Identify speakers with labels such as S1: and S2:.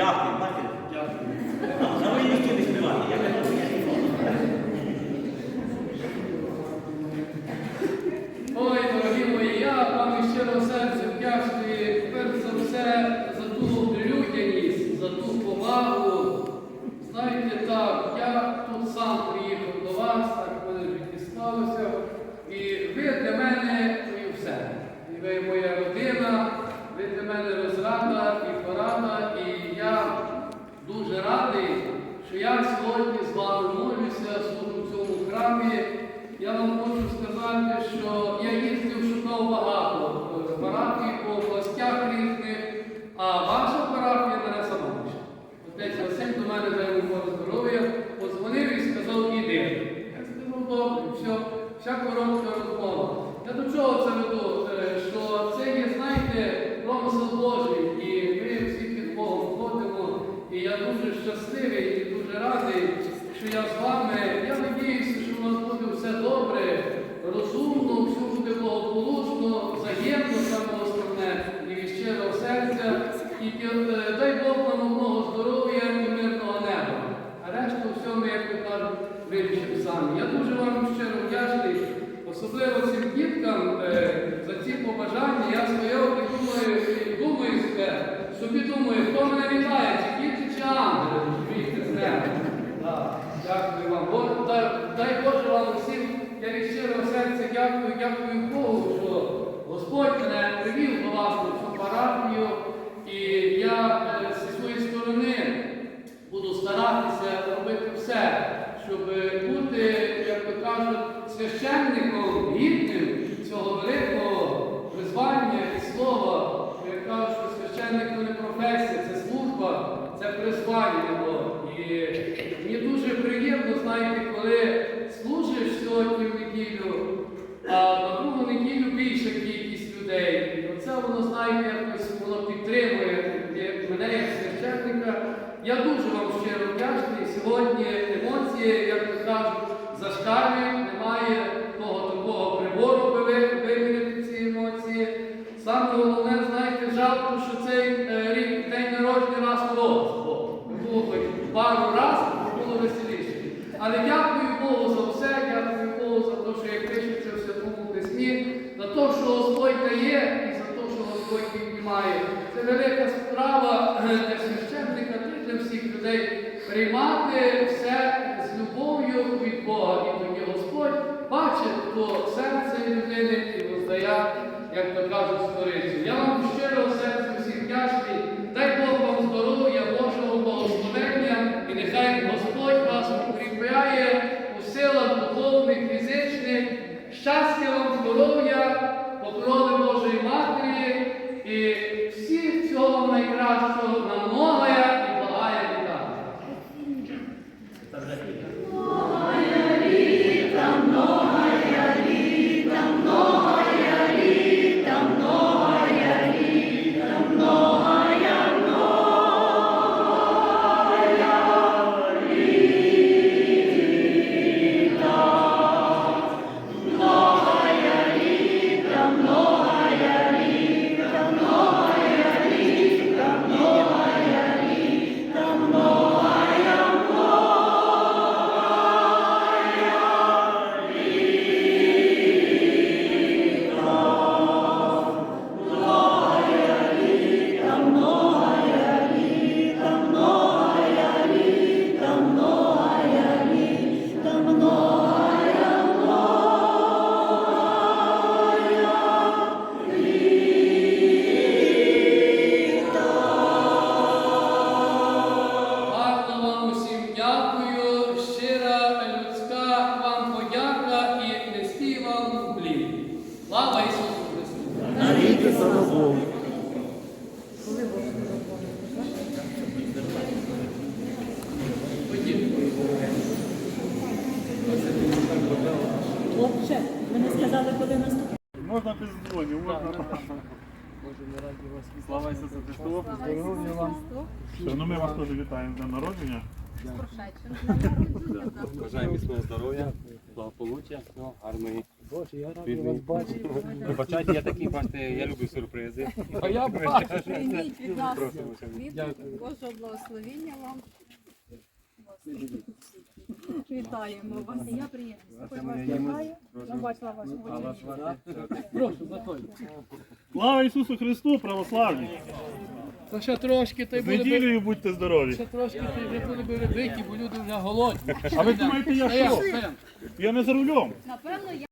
S1: Дякую, бачите?
S2: Дякую.
S1: На моїй місці не співати. Я не.
S2: Ой, дорогі мої, я вам із щирого серця вдячний перш за все за ту людяність, за ту повагу. Знаєте, так, я тут сам приїхав до вас, так мене в. І ви для мене і все. І ви моя родина, ви для мене розрада і порада. І я дуже радий, що я сьогодні з вами молюся в цьому храмі. Я вам хочу сказати, що я їздив, шукав багато е, парафій по областях різних, а ваша парафія мене сама лише. Отець Василь до мене дай йому Боже здоров'я, подзвонив і сказав, іди. Я сказав, добре, все, вся коротка розмова. Я до чого це веду? Е, Що це є, знаєте, промисел Божий, і ми всі під Богом ходимо. І я дуже щасливий і дуже радий, що я з вами. Я надіюся, що у нас буде все добре, розумно, все буде благополучно, взаємно, саме основне, і від серця. І е, дай Бог нам одного здоров'я і мирного неба. А решту всього як то кажуть, вирішимо самі. Я дуже вам щиро вдячний, особливо цим діткам е, за ці побажання. Я стояв і думаю, думаю себе, собі думаю, хто мене вітає, чи діти, чи ангели, розумієте, з неба. Так, Дякую вам. Бо- дай, дай Боже вам усім, я від щирого серця дякую, дякую Богу, що Господь мене привів до вас на цю парафію, і я е, зі своєї сторони буду старатися робити все, щоб бути, як то кажуть, священником гідним цього великого призвання і слова. Я кажу, що священник це не професія, це служба, це призвання. І мені дуже приємно, знаєте, коли служиш сьогодні в неділю, а на другу неділю більша кількість людей. І оце воно, знаєте, якось воно підтримує мене як священника. Я дуже вам щиро вдячний. Сьогодні емоції, як то кажуть, зашкалюють, немає того такого прибору, би ви виміряти ці емоції. Саме головне, знаєте, жалко, що цей е, рік день народження раз рік. Було хоч пару разів, було веселіше. Але дякую Богу за все, дякую Богу за те, що як пишеться в Святому Письмі, за те, що Господь дає і за те, що Господь піднімає. Це велика справа е, для священника, для всіх людей приймати все з любов'ю від Бога. І тоді Господь бачить то серце людини і роздає, як то кажуть, сторицю. Я вам щиро серце всіх вдячний. Слава Ісусу Христу!
S3: Навіки слава Богу.
S4: Хлопче, мені сказали, коли наступний.
S3: Можна без дзвонів, можна. Слава Ісусу Христу. Здоров'я вам. Ну ми вас теж вітаємо з днем народження.
S5: Бажаю міцного здоров'я, благополуччя, всього гарної Боже, я радий вас бачити.
S6: Вибачайте, я такий, бачите, я люблю сюрпризи.
S2: А я бачу.
S7: Прийміть від нас від Божого благословення вам. Вітаємо вас.
S4: Я приємна. Я бачила вас.
S2: Прошу, заходьте.
S3: Слава Ісусу Христу, православні!
S2: То ще трошки, та й
S3: З неділею будьте здорові.
S2: ще трошки, та й вже були б рибиті, бо люди вже голодні.
S3: А ви думаєте, я
S2: Стояв,
S3: що?
S2: стояв.
S3: Я не за рулем.
S7: Напевно, я